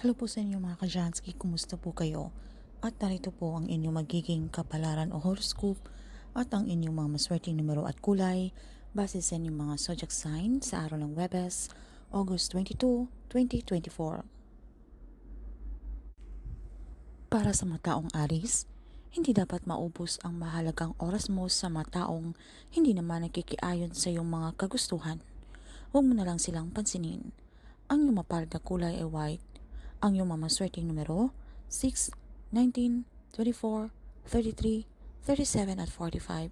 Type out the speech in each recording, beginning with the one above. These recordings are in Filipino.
Hello po sa inyo mga Kajansky, kumusta po kayo? At narito po ang inyong magiging kapalaran o horoscope at ang inyong mga maswerteng numero at kulay base sa inyong mga zodiac sign sa araw ng Webes, August 22, 2024. Para sa mga taong Aris, hindi dapat maubos ang mahalagang oras mo sa mga taong hindi naman nakikiayon sa iyong mga kagustuhan. Huwag mo na lang silang pansinin. Ang iyong mapalad na kulay ay white. Ang iyong mamaswerteng numero, 6, 19, 24, 33, 37 at 45.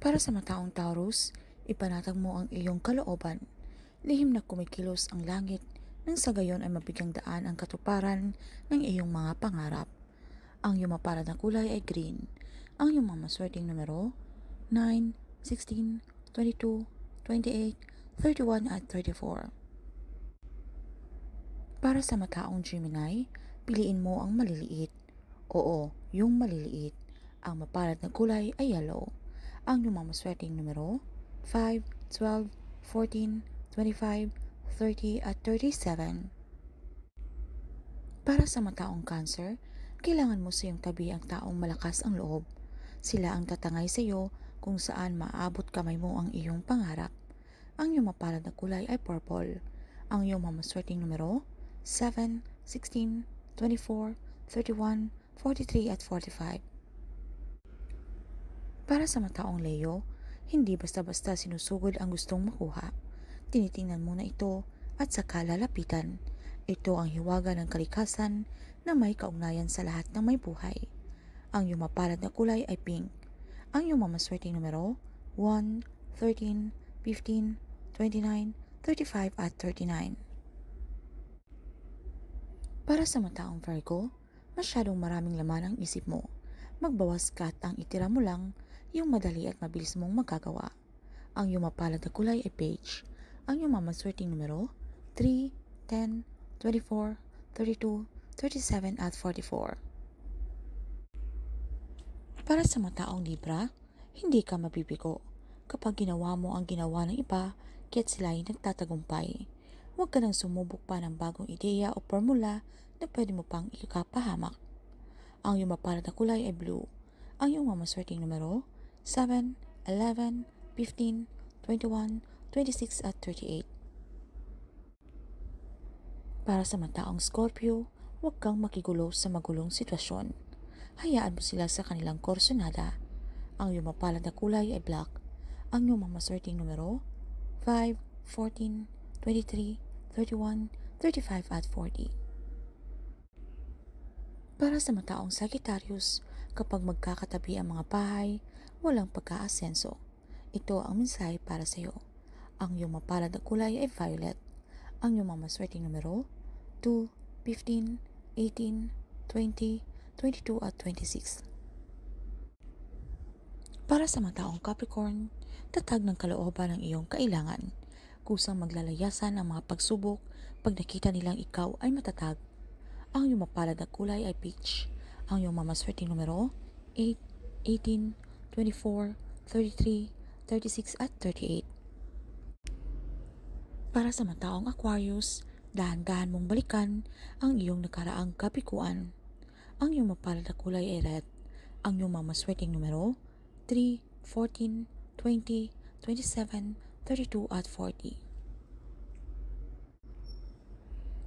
Para sa mataong Taurus, ipanatag mo ang iyong kalooban. Lihim na kumikilos ang langit nang sa gayon ay mabigyang daan ang katuparan ng iyong mga pangarap. Ang iyong mapalad na kulay ay green. Ang iyong mga maswerteng numero, 9, 16, 22, 28, 31 at 34. Para sa mataong Gemini, piliin mo ang maliliit. Oo, yung maliliit. Ang mapalad na kulay ay yellow. Ang iyong mga maswerteng numero, 5, 12, 14, 25, 30 at 37. Para sa mataong cancer, kailangan mo sa iyong tabi ang taong malakas ang loob. Sila ang tatangay sa iyo kung saan maaabot kamay mo ang iyong pangarap. Ang iyong mapalad na kulay ay purple. Ang iyong mamaswerteng numero, 7, 16, 24, 31, 43 at 45. Para sa mataong Leo, hindi basta-basta sinusugod ang gustong makuha. Tinitingnan muna ito at saka lalapitan. Ito ang hiwaga ng kalikasan na may kaugnayan sa lahat ng may buhay. Ang iyong mapalad na kulay ay pink. Ang iyong mamaswerteng numero, 1, 13, 15, 29, 35 at 39. Para sa mataong Virgo, masyadong maraming laman ang isip mo. Magbawas ka at ang itira mo lang yung madali at mabilis mong magagawa. Ang iyong mapalad na kulay ay beige. Ang iyong mamaswerteng numero, 3, 10, 24, 32, 37 at 44. Para sa mataong Libra, hindi ka mabibigo. Kapag ginawa mo ang ginawa ng iba, kaya't sila ay nagtatagumpay. Huwag ka nang sumubok pa ng bagong ideya o formula na pwede mo pang ikapahamak. Ang iyong mapalad na kulay ay blue. Ang iyong mamaswerteng numero, 7, 11, 15, 21, 26 at 38. Para sa mataong Scorpio, huwag kang makigulo sa magulong sitwasyon. Hayaan mo sila sa kanilang korsonada. Ang iyong mapalad na kulay ay black. Ang iyong mamaswerteng numero, 5, 14, 23, 31, 35 at 40. Para sa mataong Sagittarius, kapag magkakatabi ang mga bahay, walang pagkaasenso. Ito ang mensahe para sa iyo. Ang iyong mapalad na kulay ay violet. Ang iyong mamaswerteng numero, 2, 15, 18, 20, 22 at 26. Para sa mataong Capricorn, tatag ng kalooban ang iyong kailangan. Kusang maglalayasan ang mga pagsubok pag nakita nilang ikaw ay matatag. Ang iyong mapalad na kulay ay peach. Ang iyong mamaswerteng numero, 8, 18, 24, 33, 36 at 38. Para sa mataong Aquarius, dahan-dahan mong balikan ang iyong nakaraang kapikuan. Ang iyong mapalad na kulay ay red. Ang iyong mamaswerteng numero, 3, 14, 20, 27, 32 at 40.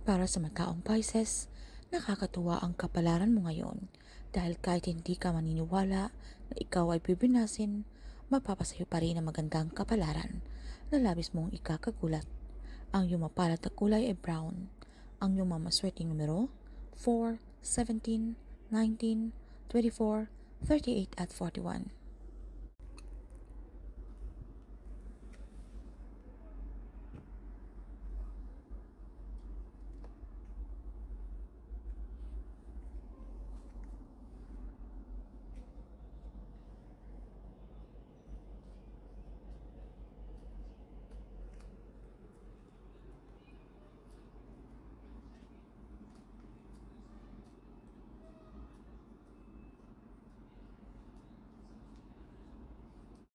Para sa mataong Pisces, nakakatuwa ang kapalaran mo ngayon dahil kahit hindi ka maniniwala na ikaw ay bibinasin, mapapasayo pa rin ang magandang kapalaran na labis mong ikakagulat. Ang iyong mapalad na kulay ay brown. Ang iyong mamaswerteng numero, 4, 17, 19, 24, 38 at 41.